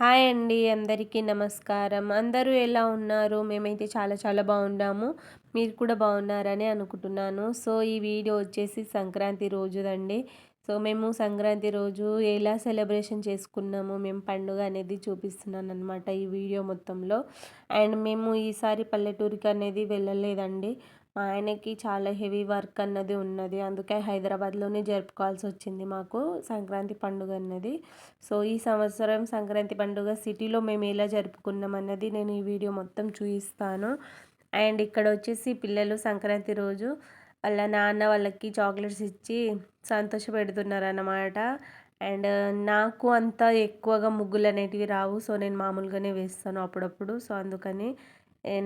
Hi అండి అందరికీ నమస్కారం. అందరూ ఎలా ఉన్నారు? మేమైతే చాలా చాలా బాగున్నాము. మీరు కూడా బాగున్నారని అనుకుంటున్నాను. సో ఈ వీడియో వచ్చేసి సంక్రాంతి రోజుదండి. సో మేము సంక్రాంతి రోజు ఎలా సెలబ్రేషన్ చేసుకున్నాము మేము పండుగ అనేది చూపిస్తున్నాను అనమాట ఈ వీడియో మొత్తంలో. అండ్ మేము ఈసారి పల్లెటూరికి అనేది వెళ్ళలేదండి. మా ఆయనకి చాలా హెవీ వర్క్ అన్నది ఉన్నది. అందుకే హైదరాబాద్లోనే జరుపుకోవాల్సి వచ్చింది మాకు సంక్రాంతి పండుగ అన్నది. సో ఈ సంవత్సరం సంక్రాంతి పండుగ సిటీలో మేము ఎలా జరుపుకున్నాం అన్నది నేను ఈ వీడియో మొత్తం చూపిస్తాను అండ్ ఇక్కడ వచ్చేసి పిల్లలు సంక్రాంతి రోజు వాళ్ళ నాన్న వాళ్ళకి చాక్లెట్స్ ఇచ్చి సంతోష పెడుతున్నారు అన్నమాట అండ్ నాకు అంత ఎక్కువగా ముగ్గులు అనేటివి రావు. సో నేను మామూలుగానే వేస్తాను అప్పుడప్పుడు. సో అందుకని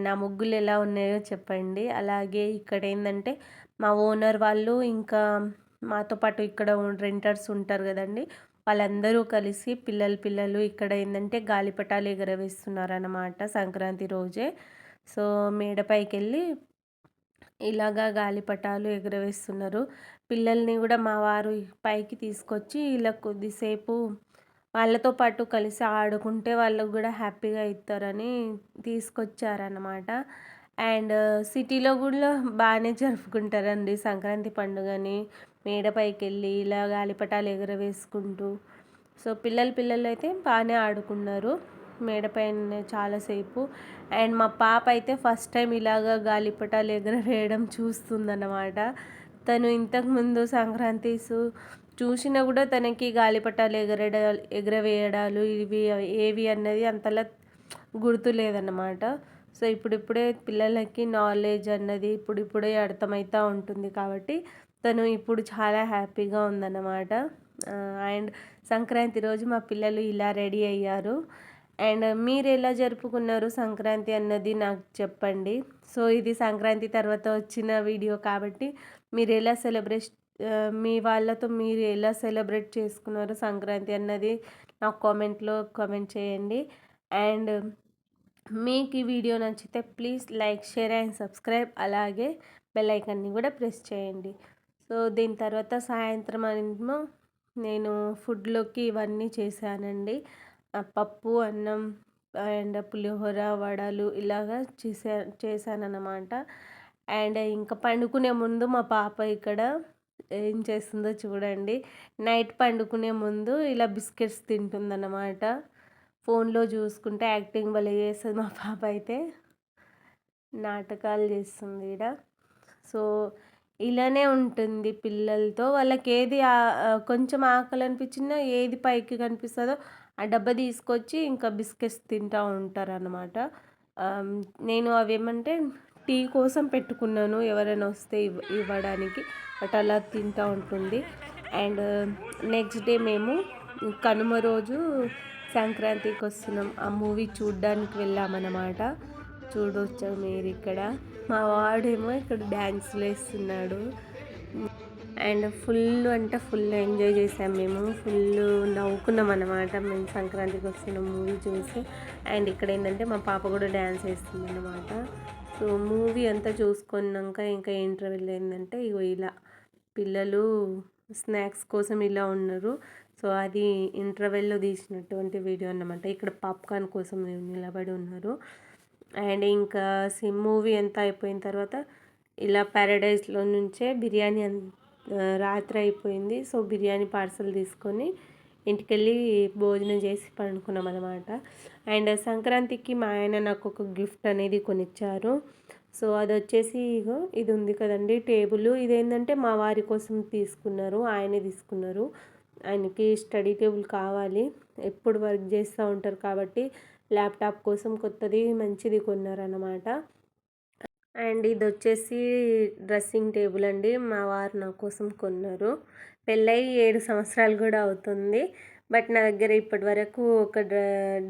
నా ముగ్గులు ఎలా ఉన్నాయో చెప్పండి. అలాగే ఇక్కడ ఏంటంటే మా ఓనర్ వాళ్ళు ఇంకా మాతో పాటు ఇక్కడ రెంటర్స్ ఉంటారు కదండి. వాళ్ళందరూ కలిసి పిల్లలు పిల్లలు ఇక్కడ ఏంటంటే గాలిపటాలు ఎగరవేస్తున్నారు అన్నమాట సంక్రాంతి రోజే. సో మేడపైకి వెళ్ళి ఇలాగా గాలిపటాలు ఎగరవేస్తున్నారు. పిల్లల్ని కూడా మా వారు పైకి తీసుకొచ్చి ఇలా కొద్దిసేపు వాళ్ళతో పాటు కలిసి ఆడుకుంటే వాళ్ళకు కూడా హ్యాపీగా ఇస్తారని తీసుకొచ్చారనమాట అండ్ సిటీలో కూడా బాగానే జరుపుకుంటారండి. సంక్రాంతి పండుగని మేడపైకి వెళ్ళి ఇలా గాలిపటాలు ఎగరవేసుకుంటూ. సో పిల్లలు పిల్లలు అయితే బాగానే ఆడుకున్నారు. మేడపైన చాలాసేపు అండ్ మా పాప అయితే ఫస్ట్ టైం ఇలాగ గాలిపటాలు ఎగరవేయడం చూస్తుందన్నమాట. తను ఇంతకుముందు సంక్రాంతి చూసినా కూడా తనకి గాలిపటాలు ఎగరడ ఎగరవేయడాలు ఇవి ఏవి అన్నది అంతలా గుర్తు లేదన్నమాట. సో ఇప్పుడిప్పుడే పిల్లలకి నాలెడ్జ్ అన్నది ఇప్పుడిప్పుడే అర్థమవుతూ ఉంటుంది కాబట్టి తను ఇప్పుడు చాలా హ్యాపీగా ఉందన్నమాట. అండ్ సంక్రాంతి రోజు మా పిల్లలు ఇలా రెడీ అయ్యారు. అండ్ మీరు ఎలా జరుపుకున్నారు సంక్రాంతి అన్నది నాకు చెప్పండి. సో ఇది సంక్రాంతి తర్వాత వచ్చిన వీడియో కాబట్టి మీరు ఎలా సెలబ్రేట్ మీ వాళ్ళతో మీరు ఎలా సెలబ్రేట్ చేసుకున్నారు సంక్రాంతి అన్నది నాకు కామెంట్లో కామెంట్ చేయండి. అండ్ మీకు ఈ వీడియో నచ్చితే please like share and subscribe. అలాగే బెల్ ఐకాన్ని కూడా ప్రెస్ చేయండి. సో దీని తర్వాత సాయంత్రం అనేమో నేను ఫుడ్లోకి ఇవన్నీ చేశానండి. పప్పు అన్నం అండ్ పులిహోర వడలు ఇలాగా చేసా చేశానన్నమాట. అండ్ ఇంకా పండుకునే ముందు మా పాప ఇక్కడ ఏం చేస్తుందో చూడండి. నైట్ పండుకునే ముందు ఇలా బిస్కెట్స్ తింటుందన్నమాట. ఫోన్లో చూసుకుంటే యాక్టింగ్ భలే చేస్తుంది మా పాప అయితే. నాటకాలు చేస్తుంది ఇక్కడ సో ఇలానే ఉంటుంది పిల్లలతో. వాళ్ళకి ఏది కొంచెం ఆకలి అనిపించినా ఏది పైకి కనిపిస్తుందో ఆ డబ్బా తీసుకొచ్చి ఇంకా బిస్కెట్స్ తింటూ ఉంటారు అన్నమాట నేను అవి ఏమంటే టీ కోసం పెట్టుకున్నాను. ఎవరైనా వస్తే ఇవ్ ఇవ్వడానికి. బట్ అలా తింటూ ఉంటుంది. అండ్ నెక్స్ట్ డే మేము కనుమ రోజు సంక్రాంతికి వస్తున్నాం. ఆ మూవీ చూడ్డానికి వెళ్ళామన్నమాట. చూడవచ్చు మీరు ఇక్కడ? మా వాడేమో ఇక్కడ డ్యాన్స్లు వేస్తున్నాడు. అండ్ ఫుల్ అంటే ఫుల్ ఎంజాయ్ చేసాం మేము. ఫుల్ నవ్వుకున్నాం అనమాట మేము సంక్రాంతికి వస్తున్న మూవీ చూసి. అండ్ ఇక్కడ ఏంటంటే మా పాప కూడా డ్యాన్స్ వేస్తుంది అనమాట సో మూవీ అంతా చూసుకున్నాక ఇంకా ఇంటర్వ్యూలో ఏంటంటే ఇగో ఇలా పిల్లలు స్నాక్స్ కోసం ఇలా ఉన్నారు. సో అది ఇంటర్వెల్లో తీసినటువంటి వీడియో అన్నమాట. ఇక్కడ పాప్కార్న్ కోసం నిలబడి ఉన్నారు. అండ్ ఇంకా సిమ్ మూవీ అంతా అయిపోయిన తర్వాత ఇలా ప్యారడైజ్లో నుంచే బిర్యానీ రాత్రి అయిపోయింది. సో బిర్యానీ పార్సల్ తీసుకొని ఇంటికెళ్ళి భోజనం చేసి పండుకున్నాం అనమాట అండ్ సంక్రాంతికి మా ఆయన నాకు ఒక గిఫ్ట్ అనేది కొనిచ్చారు. సో అది వచ్చేసి ఇగో ఇది ఉంది కదండి టేబుల్. ఇదేంటంటే మా వారి కోసం తీసుకున్నారు ఆయనే తీసుకున్నారు. ఆయనకి స్టడీ టేబుల్ కావాలి. ఎప్పుడు వర్క్ చేస్తూ ఉంటారు కాబట్టి ల్యాప్టాప్ కోసం కొత్తది మంచిది కొన్నారన్నమాట. అండ్ ఇది వచ్చేసి డ్రెస్సింగ్ టేబుల్ అండి. మా వారు నా కోసం కొన్నారు. పెళ్ళై ఏడు సంవత్సరాలు కూడా అవుతుంది. బట్ నా దగ్గర ఇప్పటి వరకు ఒక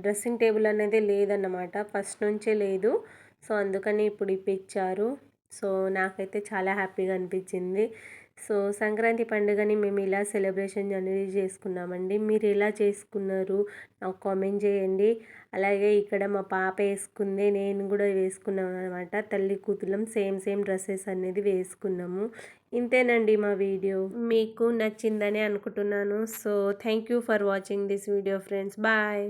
డ్రెస్సింగ్ టేబుల్ అనేది లేదన్నమాట. ఫస్ట్ నుంచే లేదు. సో అందుకని ఇప్పుడు ఇప్పించారు సో నాకైతే చాలా హ్యాపీగా అనిపించింది. సో సంక్రాంతి పండుగని మేము ఇలా సెలబ్రేషన్ అనేది చేసుకున్నామండి. మీరు ఎలా చేసుకున్నారు? నాకు కామెంట్ చేయండి. అలాగే ఇక్కడ మా పాప వేసుకుంది నేను కూడా వేసుకున్నాను అనమాట తల్లి కూతులం సేమ్ సేమ్ డ్రెస్సెస్ అనేది వేసుకున్నాము. ఇంతేనండి మా వీడియో. మీకు నచ్చిందని అనుకుంటున్నాను. So thank you for watching this video friends. Bye.